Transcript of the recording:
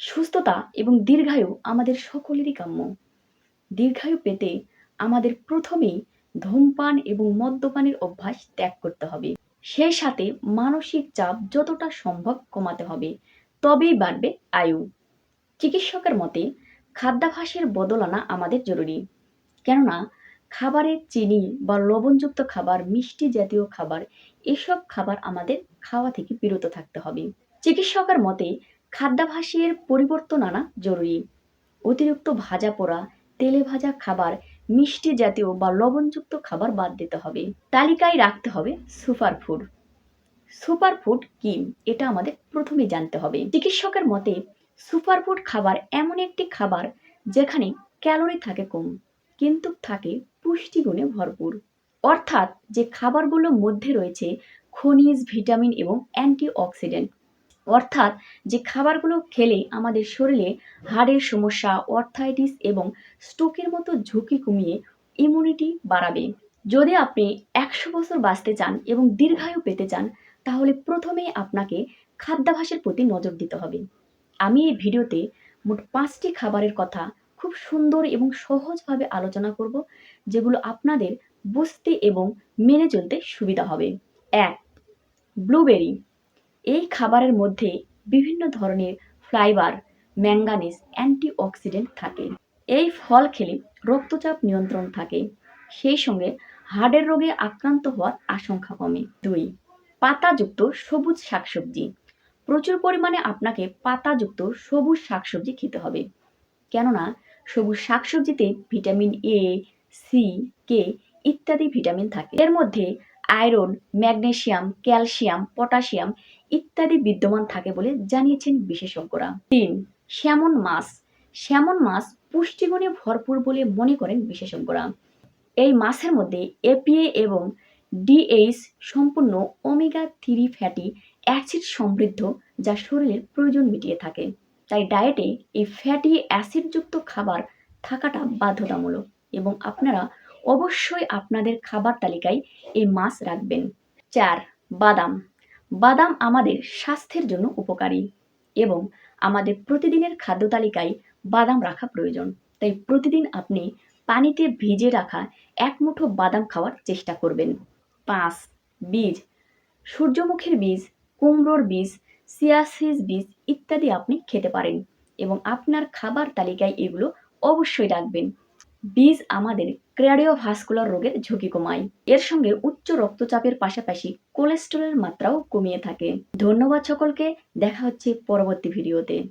সুস্থতা এবং দীর্ঘায়ু আমাদের সকলেরই কাম্য। দীর্ঘায়ু পেতে আমাদের প্রথমেই ধূমপান এবং মদ্যপানের অভ্যাস ত্যাগ করতে হবে। সেই সাথে মানসিক চাপ যতটা সম্ভব কমাতে হবে, তবেই বাড়বে আয়ু। চিকিৎসকের মতে, খাদ্যাভ্যাসের বদল আনা আমাদের জরুরি। কেননা, খাবারে চিনি বা লবণযুক্ত খাবার, মিষ্টি জাতীয় খাবার, এসব খাবার আমাদের খাওয়া থেকে বিরত থাকতে হবে। চিকিৎসকের মতে খাদ্যাভ্যাসের পরিবর্তন আনা জরুরি। অতিরিক্ত ভাজা পোড়া, তেলে ভাজা খাবার, মিষ্টি জাতীয় বা লবণযুক্ত খাবার বাদ দিতে হবে। তালিকায় রাখতে হবে সুপার ফুড সুপার ফুড কি? এটা আমাদের প্রথমে জানতে হবে। চিকিৎসকের মতে, সুপারফুড খাবার এমন একটি খাবার যেখানে ক্যালোরি থাকে কম, কিন্তু থাকে পুষ্টিগুণে ভরপুর। অর্থাৎ যে খাবারগুলোর মধ্যে রয়েছে খনিজ, ভিটামিন এবং অ্যান্টিঅক্সিডেন্ট অর্থাৎ যে খাবারগুলো খেলে আমাদের শরীরে হাড়ের সমস্যা, অর্থাইটিস এবং স্ট্রোকের মতো ঝুঁকি কমিয়ে ইমিউনিটি বাড়াবে। যদি আপনি একশো বছর বাঁচতে চান এবং দীর্ঘায়ু পেতে চান, তাহলে প্রথমেই আপনাকে খাদ্যাভাসের প্রতি নজর দিতে হবে। আমি এই ভিডিওতে মোট পাঁচটি খাবারের কথা খুব সুন্দর এবং সহজভাবে আলোচনা করব, যেগুলো আপনাদের বুঝতে এবং মেনে চলতে সুবিধা হবে। এক, ব্লুবেরি। এই খাবারের মধ্যে বিভিন্ন ধরনের ফাইবার ম্যাঙ্গানিজ অ্যান্টিঅক্সিডেন্ট থাকে। এই ফল খেলে রক্তচাপ নিয়ন্ত্রণ থাকে, সেই সঙ্গে হার্টের রোগে আক্রান্ত হওয়ার আশঙ্কা কমে। দুই, পাতাযুক্ত সবুজ শাকসবজি। প্রচুর পরিমাণে আপনাকে পাতাযুক্ত সবুজ শাকসবজি খেতে হবে। কেননা সবুজ শাকসবজিতে ভিটামিন এ সি কে ইত্যাদি ভিটামিন থাকে। এর মধ্যে আয়রন, ম্যাগনেসিয়াম, ক্যালসিয়াম পটাশিয়াম ইত্যাদি বিদ্যমান থাকে বলে জানিয়েছেন বিশেষজ্ঞরা। তিন, স্যামন মাছ। স্যামন মাছ পুষ্টিগুণে ভরপুর বলে মনে করেন বিশেষজ্ঞরা। এই মাছের মধ্যে এপিএ এবং ডিএইচ সম্পূর্ণ ওমেগা থ্রি ফ্যাটি অ্যাসিড সমৃদ্ধ যা শরীরের প্রয়োজন মিটিয়ে থাকে। তাই ডায়েটে এই ফ্যাটি অ্যাসিডযুক্ত খাবার থাকাটা বাধ্যতামূলক এবং আপনারা অবশ্যই আপনাদের খাবার তালিকায় এই মাছ রাখবেন। চার, বাদাম। বাদাম আমাদের স্বাস্থ্যের জন্য উপকারী এবং আমাদের প্রতিদিনের খাদ্য তালিকায় বাদাম রাখা প্রয়োজন। তাই প্রতিদিন আপনি পানিতে ভিজে রাখা এক মুঠো বাদাম খাওয়ার চেষ্টা করবেন। পাঁচ, বীজ। সূর্যমুখীর বীজ, কুমড়োর বীজ, সিয়াসিস বীজ ইত্যাদি আপনি খেতে পারেন এবং আপনার খাবার তালিকায় এগুলো অবশ্যই রাখবেন। বীজ আমাদের ক্র্যাডিওভাস্কুলার রোগের ঝুঁকি কমায়। এর সঙ্গে উচ্চ রক্তচাপের পাশাপাশি কোলেস্টেরলের মাত্রাও কমিয়ে থাকে। ধন্যবাদ সকলকে, দেখা হচ্ছে পরবর্তী ভিডিওতে।